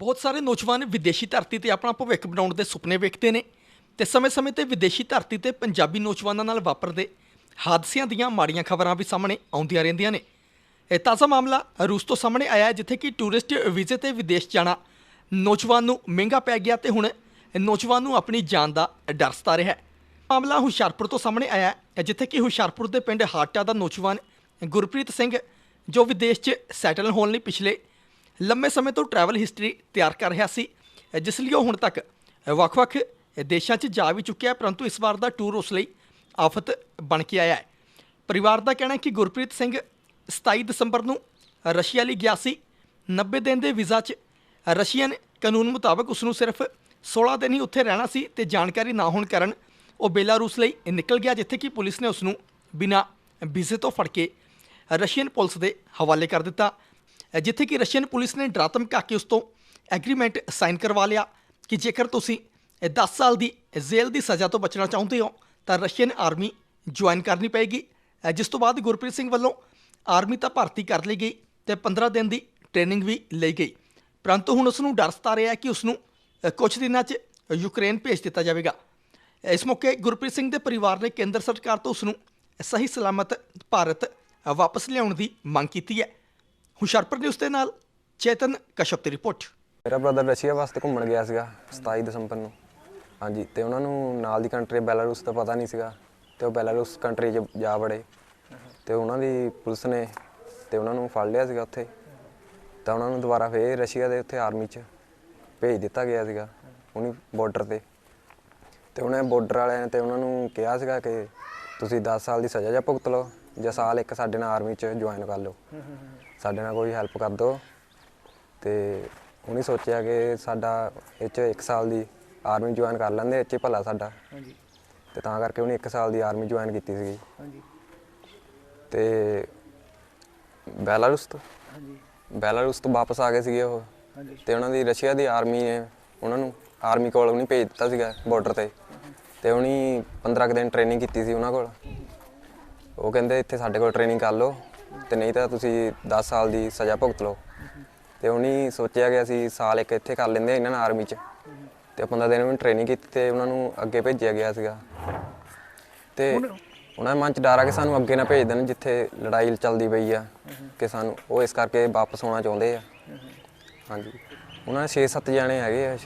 ਬਹੁਤ ਸਾਰੇ ਨੌਜਵਾਨ ਵਿਦੇਸ਼ੀ ਧਰਤੀ ਤੇ ਆਪਣਾ ਭਵਿੱਖ ਬਣਾਉਣ ਦੇ ਸੁਪਨੇ ਵੇਖਦੇ ਨੇ ਤੇ ਸਮੇਂ-ਸਮੇਂ ਤੇ ਵਿਦੇਸ਼ੀ ਧਰਤੀ ਤੇ ਪੰਜਾਬੀ ਨੌਜਵਾਨਾਂ ਨਾਲ ਵਾਪਰਦੇ ਹਾਦਸਿਆਂ ਦੀਆਂ ਮਾੜੀਆਂ ਖਬਰਾਂ ਵੀ ਸਾਹਮਣੇ ਆਉਂਦੀਆਂ ਰਹਿੰਦੀਆਂ ਨੇ। ਇਹ ਤਾਜ਼ਾ ਮਾਮਲਾ ਰੂਸ ਤੋਂ ਸਾਹਮਣੇ ਆਇਆ ਜਿੱਥੇ ਕਿ ਟੂਰਿਸਟ ਵੀਜ਼ੇ ਤੇ ਵਿਦੇਸ਼ ਜਾਣਾ ਨੌਜਵਾਨ ਨੂੰ ਮਹਿੰਗਾ ਪੈ ਗਿਆ ਤੇ ਹੁਣ ਨੌਜਵਾਨ ਨੂੰ ਆਪਣੀ ਜਾਨ ਦਾ ਡਰ ਸਤਾ ਰਿਹਾ ਹੈ। ਮਾਮਲਾ ਹੁਸ਼ਿਆਰਪੁਰ ਤੋਂ ਸਾਹਮਣੇ ਆਇਆ ਜਿੱਥੇ ਕਿ ਹੁਸ਼ਿਆਰਪੁਰ ਦੇ ਪਿੰਡ ਹਾਟਾ ਦਾ ਨੌਜਵਾਨ ਗੁਰਪ੍ਰੀਤ ਸਿੰਘ, ਜੋ ਵਿਦੇਸ਼ 'ਚ ਸੈਟਲ ਹੋਣ ਲਈ ਪਿਛਲੇ ਲੰਮੇ ਸਮੇਂ ਤੋਂ ਟਰੈਵਲ ਹਿਸਟਰੀ ਤਿਆਰ ਕਰ ਰਿਹਾ ਸੀ, ਜਿਸ ਲਈ ਉਹ ਹੁਣ ਤੱਕ ਵੱਖ-ਵੱਖ ਦੇਸ਼ਾਂ 'ਚ ਜਾ ਵੀ ਚੁੱਕਿਆ ਪਰੰਤੂ ਇਸ ਵਾਰ ਦਾ ਟੂਰ ਉਸ ਲਈ ਆਫਤ ਬਣ ਕੇ ਆਇਆ ਹੈ। ਪਰਿਵਾਰ ਦਾ ਕਹਿਣਾ ਹੈ ਕਿ ਗੁਰਪ੍ਰੀਤ ਸਿੰਘ 27 ਦਸੰਬਰ ਨੂੰ ਰਸ਼ੀਆ ਲਈ ਗਿਆ ਸੀ। 90 ਦਿਨ ਦੇ ਵੀਜ਼ਾ 'ਚ ਰਸ਼ੀਅਨ ਕਾਨੂੰਨ ਮੁਤਾਬਕ ਉਸ ਨੂੰ ਸਿਰਫ 16 ਦਿਨ ਹੀ ਉੱਥੇ ਰਹਿਣਾ ਸੀ ਤੇ ਜਾਣਕਾਰੀ ਨਾ ਹੋਣ ਕਾਰਨ ਉਹ ਬੇਲਾਰੂਸ ਲਈ ਨਿਕਲ ਗਿਆ, ਜਿੱਥੇ ਕਿ ਪੁਲਿਸ ਨੇ ਉਸ ਨੂੰ ਬਿਨਾਂ ਵੀਜ਼ੇ ਤੋਂ ਫੜ ਕੇ ਰਸ਼ੀਅਨ ਪੁਲਿਸ ਦੇ ਹਵਾਲੇ ਕਰ ਦਿੱਤਾ। ਜਿੱਥੇ ਕਿ ਰਸ਼ੀਅਨ ਪੁਲਿਸ ਨੇ ਡਰਾ ਧਮਕਾ ਕੇ ਉਸ ਤੋਂ ਐਗਰੀਮੈਂਟ ਸਾਈਨ ਕਰਵਾ ਲਿਆ ਕਿ ਜੇਕਰ ਤੁਸੀਂ 10 ਸਾਲ ਦੀ ਜੇਲ੍ਹ ਦੀ ਸਜ਼ਾ ਤੋਂ ਬਚਣਾ ਚਾਹੁੰਦੇ ਹੋ, ਤਾਂ ਰਸ਼ੀਅਨ ਆਰਮੀ ਜੁਆਇਨ ਕਰਨੀ ਪਏਗੀ। ਜਿਸ ਤੋਂ ਬਾਅਦ ਗੁਰਪ੍ਰੀਤ ਸਿੰਘ ਵੱਲੋਂ ਆਰਮੀ ਤਾਂ ਭਰਤੀ ਕਰ ਲਈ ਗਈ ਤੇ 15 ਦਿਨ ਦੀ ਟ੍ਰੇਨਿੰਗ ਵੀ ਲਈ ਗਈ। ਪਰੰਤੂ ਹੁਣ ਉਸ ਨੂੰ ਡਰ ਸਤਾ ਰਿਹਾ ਹੈ ਕਿ ਉਸ ਨੂੰ ਕੁਝ ਦਿਨਾਂ 'ਚ ਯੂਕਰੇਨ ਭੇਜ ਦਿੱਤਾ ਜਾਵੇਗਾ। ਇਸ ਮੌਕੇ ਗੁਰਪ੍ਰੀਤ ਸਿੰਘ ਦੇ ਪਰਿਵਾਰ ਨੇ ਕੇਂਦਰ ਸਰਕਾਰ ਤੋਂ ਉਸ ਨੂੰ ਸਹੀ ਸਲਾਮਤ ਭਾਰਤ ਵਾਪਸ ਲਿਆਉਣ ਦੀ ਮੰਗ ਕੀਤੀ ਹੈ। ਹੁਸ਼ਿਆਰਪੁਰ ਨਿਊਜ਼ ਦੇ ਨਾਲ ਚੇਤਨ ਕਸ਼ਪ ਦੀ ਰਿਪੋਰਟ। ਮੇਰਾ ਬ੍ਰਦਰ ਰਸ਼ੀਆ ਵਾਸਤੇ ਘੁੰਮਣ ਗਿਆ ਸੀਗਾ 27 ਦਸੰਬਰ ਨੂੰ। ਹਾਂਜੀ, ਤੇ ਉਹਨਾਂ ਨੂੰ ਨਾਲ ਦੀ ਕੰਟਰੀ ਬੈਲਾਰੂਸ ਦਾ ਪਤਾ ਨਹੀਂ ਸੀਗਾ, ਤੇ ਉਹ ਬੈਲਾਰੂਸ ਕੰਟਰੀ 'ਚ ਜਾ ਵੜੇ। ਤੇ ਉਹਨਾਂ ਦੀ ਪੁਲਿਸ ਨੇ ਤੇ ਉਹਨਾਂ ਨੂੰ ਫੜ ਲਿਆ ਸੀਗਾ ਉੱਥੇ। ਤਾਂ ਉਹਨਾਂ ਨੂੰ ਦੁਬਾਰਾ ਫੇਰ ਰਸ਼ੀਆ ਦੇ ਉੱਥੇ ਆਰਮੀ 'ਚ ਭੇਜ ਦਿੱਤਾ ਗਿਆ ਸੀਗਾ, ਉਹਨੀ ਬਾਰਡਰ ਤੇ। ਤੇ ਉਹਨੇ ਬਾਰਡਰ ਵਾਲਿਆਂ ਨੇ ਤੇ ਉਹਨਾਂ ਨੂੰ ਕਿਹਾ ਸੀਗਾ ਕਿ ਤੁਸੀਂ 10 ਸਾਲ ਦੀ ਸਜ਼ਾ ਜਾਂ ਭੁਗਤ ਲਓ। ਜਾਂ ਸਾਲ ਇੱਕ ਸਾਡੇ ਨਾਲ ਆਰਮੀ 'ਚ ਜੁਆਇਨ ਕਰ ਲਓ। ਸਾਡੇ ਨਾਲ ਕੋਈ ਹੈਲਪ ਕਰ ਦਿਓ। ਤੇ ਉਹਨੇ ਸੋਚਿਆ ਕਿ ਸਾਡਾ ਇਹ 'ਚ 1 ਸਾਲ ਦੀ ਆਰਮੀ ਜੁਆਇਨ ਕਰ ਲੈਂਦੇ ਇਹ 'ਚ ਭਲਾ ਸਾਡਾ। ਹਾਂਜੀ। ਤੇ ਤਾਂ ਕਰਕੇ ਉਹਨੇ 1 ਸਾਲ ਦੀ ਆਰਮੀ ਜੁਆਇਨ ਕੀਤੀ ਸੀਗੀ। ਹਾਂਜੀ। ਤੇ ਬੈਲਾਰੂਸ ਤੋਂ ਹਾਂਜੀ। ਬੈਲਾਰੂਸ ਤੋਂ ਵਾਪਸ ਆ ਗਏ ਸੀਗੇ ਉਹ। ਹਾਂਜੀ। ਤੇ ਉਹਨਾਂ ਦੀ ਰਸ਼ੀਆ ਦੀ ਆਰਮੀ ਨੇ ਉਹਨਾਂ ਨੂੰ ਆਰਮੀ ਕੋਲ ਉਹਨੇ ਭੇਜ ਦਿੱਤਾ ਸੀਗਾ ਬਾਰਡਰ ਤੇ। ਤੇ ਉਹਨੇ 15 ਕੁ ਦਿਨ ਟ੍ਰੇਨਿੰਗ ਕੀਤੀ ਸੀ ਉਹਨਾਂ ਕੋਲ। ਉਹ ਕਹਿੰਦੇ ਇੱਥੇ ਸਾਡੇ ਕੋਲ ਟ੍ਰੇਨਿੰਗ ਕਰ ਲਓ ਤੇ ਨਹੀਂ ਤਾਂ ਤੁਸੀਂ 10 ਸਾਲ ਦੀ ਸਜ਼ਾ ਭੁਗਤ ਲਓ। ਤੇ ਉਹਨੇ ਸੋਚਿਆ ਕਿ ਅਸੀਂ ਸਾਲ ਇੱਕ ਇੱਥੇ ਕਰ ਲੈਂਦੇ ਇਹਨਾਂ ਨਾਲ ਆਰਮੀ 'ਚ। ਤੇ 15 ਦਿਨ ਉਹਨੇ ਟ੍ਰੇਨਿੰਗ ਕੀਤੀ ਤੇ ਉਹਨਾਂ ਨੂੰ ਅੱਗੇ ਭੇਜਿਆ ਗਿਆ ਸੀਗਾ। ਤੇ ਉਹਨਾਂ ਦੇ ਮਨ 'ਚ ਡਰ ਆ ਕਿ ਸਾਨੂੰ ਅੱਗੇ ਨਾ ਭੇਜ ਦੇਣ ਜਿੱਥੇ ਲੜਾਈ ਚੱਲਦੀ ਪਈ ਆ ਕਿ ਸਾਨੂੰ ਉਹ ਇਸ ਕਰਕੇ ਵਾਪਸ ਆਉਣਾ ਚਾਹੁੰਦੇ ਆ। ਹਾਂਜੀ। ਉਹਨਾਂ ਦੇ 6-7 ਜਣੇ ਹੈਗੇ ਆ।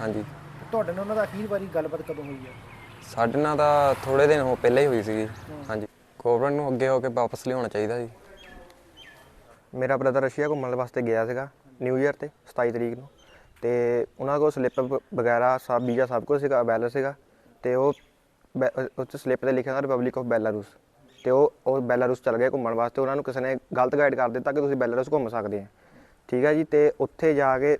ਹਾਂਜੀ। ਤੁਹਾਡੇ ਨਾਲ ਉਹਨਾਂ ਦਾ ਅਖੀਰ ਵਾਰੀ ਗੱਲਬਾਤ ਕਦੋਂ ਹੋਈ ਹੈ ਸਾਡੇ ਨਾਲ ਤਾਂ ਥੋੜੇ ਦਿਨ ਹੋ ਪਹਿਲਾਂ ਹੀ ਹੋਈ ਸੀਗੀ। ਹਾਂਜੀ। ਗਵਰਨਮੈਂਟ ਨੂੰ ਅੱਗੇ ਹੋ ਕੇ ਵਾਪਸ ਲਿਆਉਣਾ ਚਾਹੀਦਾ ਜੀ। ਮੇਰਾ ਬ੍ਰਦਰ ਰਸ਼ੀਆ ਘੁੰਮਣ ਵਾਸਤੇ ਗਿਆ ਸੀਗਾ ਨਿਊ ਇਅਰ ਤੇ 27 ਤਰੀਕ ਨੂੰ। ਤੇ ਉਹਨਾਂ ਕੋਲ ਸਲਿੱਪ ਵਗੈਰਾ ਸਭ, ਵੀਜ਼ਾ ਸਭ ਕੁਝ ਸੀਗਾ ਅਵੇਲੇਬਲ ਸੀਗਾ। ਤੇ ਉਹ ਬੈ- ਸਲਿੱਪ ਤੇ ਲਿਖਿਆ ਸੀ ਰਿਪਬਲਿਕ ਆਫ ਬੈਲਾਰੂਸ ਤੇ ਉਹ ਉਹ ਬੈਲਾਰੂਸ ਚਲ ਗਏ ਘੁੰਮਣ ਵਾਸਤੇ। ਉਹਨਾਂ ਨੂੰ ਕਿਸੇ ਨੇ ਗਲਤ ਗਾਈਡ ਕਰ ਦਿੱਤਾ ਕਿ ਤੁਸੀਂ ਬੈਲਾਰੂਸ ਘੁੰਮ ਸਕਦੇ ਆ। ਠੀਕ ਹੈ ਜੀ, ਤੇ ਉੱਥੇ ਜਾ ਕੇ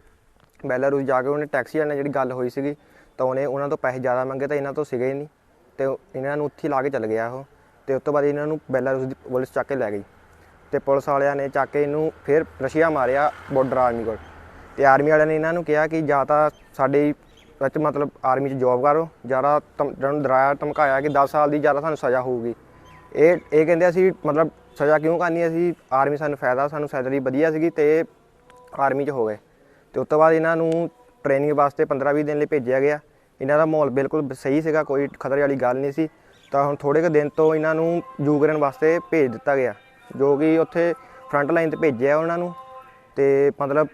ਬੈਲਾਰੂਸ ਜਾ ਕੇ ਉਹਨੇ ਟੈਕਸੀ ਵਾਲੇ ਨਾਲ ਜਿਹੜੀ ਗੱਲ ਹੋਈ ਸੀਗੀ, ਤਾਂ ਉਹਨੇ ਉਹਨਾਂ ਤੋਂ ਪੈਸੇ ਜ਼ਿਆਦਾ ਮੰਗੇ ਤਾਂ ਇਹਨਾਂ ਤੋਂ ਸੀਗੇ ਹੀ ਨਹੀਂ। ਤੇ ਇਹਨਾਂ ਨੂੰ ਉੱਥੇ ਲਾ ਕੇ ਚਲ ਗਿਆ ਉਹ। ਤੇ ਉਸ ਤੋਂ ਬਾਅਦ ਇਹਨਾਂ ਨੂੰ ਬੈਲਾਰੂਸ ਦੀ ਪੁਲਿਸ ਚੱਕ ਕੇ ਲੈ ਗਈ ਤੇ ਪੁਲਿਸ ਵਾਲਿਆਂ ਨੇ ਚੱਕ ਕੇ ਇਹਨੂੰ ਫਿਰ ਰਸ਼ੀਆ ਮਾਰਿਆ ਬਾਰਡਰ ਆਰਮੀ ਕੋਲ ਤੇ ਆਰਮੀ ਵਾਲਿਆਂ ਨੇ ਇਹਨਾਂ ਨੂੰ ਕਿਹਾ ਕਿ ਜਾਂ ਤਾਂ ਸਾਡੇ ਵਿੱਚ ਮਤਲਬ ਆਰਮੀ 'ਚ ਜੌਬ ਕਰੋ ਜ਼ਿਆਦਾ ਜਿਹਨਾਂ ਨੂੰ ਡਰਾਇਆ, ਧਮਕਾਇਆ ਕਿ 10 ਸਾਲ ਦੀ ਜ਼ਿਆਦਾ ਸਾਨੂੰ ਸਜ਼ਾ ਹੋਊਗੀ। ਇਹ ਇਹ ਕਹਿੰਦੇ ਅਸੀਂ ਮਤਲਬ ਸਜ਼ਾ ਕਿਉਂ ਕਰਨੀ ਅਸੀਂ ਆਰਮੀ ਸਾਨੂੰ ਫਾਇਦਾ, ਸਾਨੂੰ ਸੈਲਰੀ ਵਧੀਆ ਸੀਗੀ ਤੇ ਆਰਮੀ 'ਚ ਹੋ ਗਏ। ਤੇ ਉਸ ਤੋਂ ਬਾਅਦ ਇਹਨਾਂ ਨੂੰ ਟ੍ਰੇਨਿੰਗ ਵਾਸਤੇ 15-20 ਦਿਨ ਲਈ ਭੇਜਿਆ ਗਿਆ। ਇਹਨਾਂ ਦਾ ਮਾਹੌਲ ਬਿਲਕੁਲ ਸਹੀ ਸੀਗਾ, ਕੋਈ ਖਤਰੇ ਵਾਲੀ ਗੱਲ ਨਹੀਂ ਸੀ। ਤਾਂ ਹੁਣ ਥੋੜੇ ਕੁ ਦਿਨ ਤੋਂ ਇਹਨਾਂ ਨੂੰ ਯੂਕਰੇਨ ਵਾਸਤੇ ਭੇਜ ਦਿੱਤਾ ਗਿਆ ਜੋ ਕਿ ਉੱਥੇ ਫਰੰਟ ਲਾਈਨ ਤੇ ਭੇਜਿਆ ਉਹਨਾਂ ਨੂੰ ਤੇ ਮਤਲਬ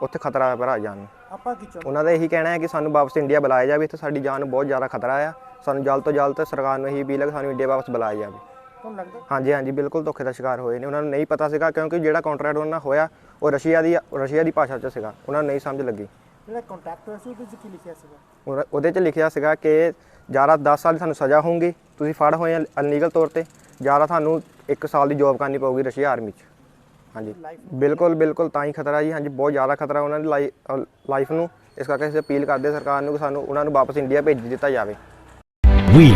ਉੱਥੇ ਖਤਰਾ ਹੈ ਭਰਾ ਜਾਨ ਨੂੰ। ਆਪਾਂ ਕੀ ਚਾਹੁੰਦੇ? ਉਹਨਾਂ ਦਾ ਇਹੀ ਕਹਿਣਾ ਹੈ ਕਿ ਸਾਨੂੰ ਵਾਪਸ ਇੰਡੀਆ ਬੁਲਾਇਆ ਜਾਵੇ ਇੱਥੇ ਸਾਡੀ ਜਾਨ ਨੂੰ ਬਹੁਤ ਜ਼ਿਆਦਾ ਖਤਰਾ ਆ। ਸਾਨੂੰ ਜਲਦ ਤੋਂ ਜਲਦ ਸਰਕਾਰ ਨੂੰ ਇਹੀ ਅਪੀਲ ਹੈ ਕਿ ਸਾਨੂੰ ਇੰਡੀਆ ਵਾਪਸ ਬੁਲਾਇਆ ਜਾਵੇ। ਤੁਹਾਨੂੰ ਲੱਗਦਾ? ਹਾਂਜੀ ਹਾਂਜੀ ਬਿਲਕੁਲ ਧੋਖੇ ਦਾ ਸ਼ਿਕਾਰ ਹੋਏ ਨੇ। ਉਹਨਾਂ ਨੂੰ ਨਹੀਂ ਪਤਾ ਸੀਗਾ ਕਿਉਂਕਿ ਜਿਹੜਾ ਕੰਟਰੈਕਟ ਉਹਨਾਂ ਨਾਲ ਹੋਇਆ ਉਹ ਰਸ਼ੀਆ ਦੀ ਰਸ਼ੀਆ ਦੀ ਭਾਸ਼ਾ 'ਚ ਸੀਗਾ। ਉਹਨਾਂ ਨੂੰ ਨਹੀਂ ਸਮਝ ਲੱਗੀ। ਜਿਹੜਾ ਹੋਇਆ ਸੀ ਉਹਦੇ ਵਿੱਚ ਕੀ ਲਿਖਿਆ ਸੀਗਾ? ਉਹਦਾ- ਉਹਦੇ 'ਚ ਲਿਖਿਆ ਸੀਗਾ ਕਿ ਜ਼ਿਆਦਾ 10 ਸਾਲ ਦੀ ਤੁਹਾਨੂੰ ਸਜ਼ਾ ਹੋਊਗੀ ਤੁਸੀਂ ਫੜ ਹੋਏ ਅਨਲੀਗਲ ਤੌਰ ਤੇ ਜ਼ਿਆਦਾ ਤੁਹਾਨੂੰ 1 ਸਾਲ ਦੀ ਜੌਬ ਕਰਨੀ ਪਊਗੀ ਰਸ਼ੀਆ ਆਰਮੀ 'ਚ। ਹਾਂਜੀ। ਬਿਲਕੁਲ ਬਿਲਕੁਲ ਤਾਂ ਹੀ ਖਤਰਾ ਜੀ ਹਾਂਜੀ ਬਹੁਤ ਜ਼ਿਆਦਾ ਖਤਰਾ ਉਹਨਾਂ ਦੀ ਲਾਈਫ ਨੂੰ। ਇਸ ਕਰਕੇ ਅਸੀਂ ਅਪੀਲ ਕਰਦੇ ਹਾਂ ਸਰਕਾਰ ਨੂੰ ਕਿ ਸਾਨੂੰ ਉਹਨਾਂ ਨੂੰ ਵਾਪਸ ਇੰਡੀਆ ਭੇਜ ਦਿੱਤਾ ਜਾਵੇ। We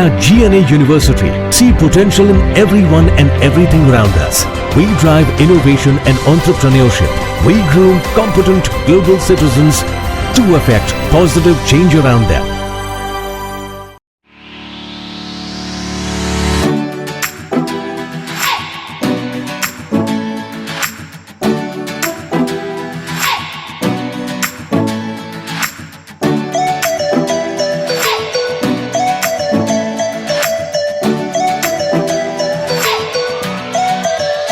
at GNA University see potential in everyone and everything around us. We drive innovation and entrepreneurship. We groom competent global citizens to affect positive change around them.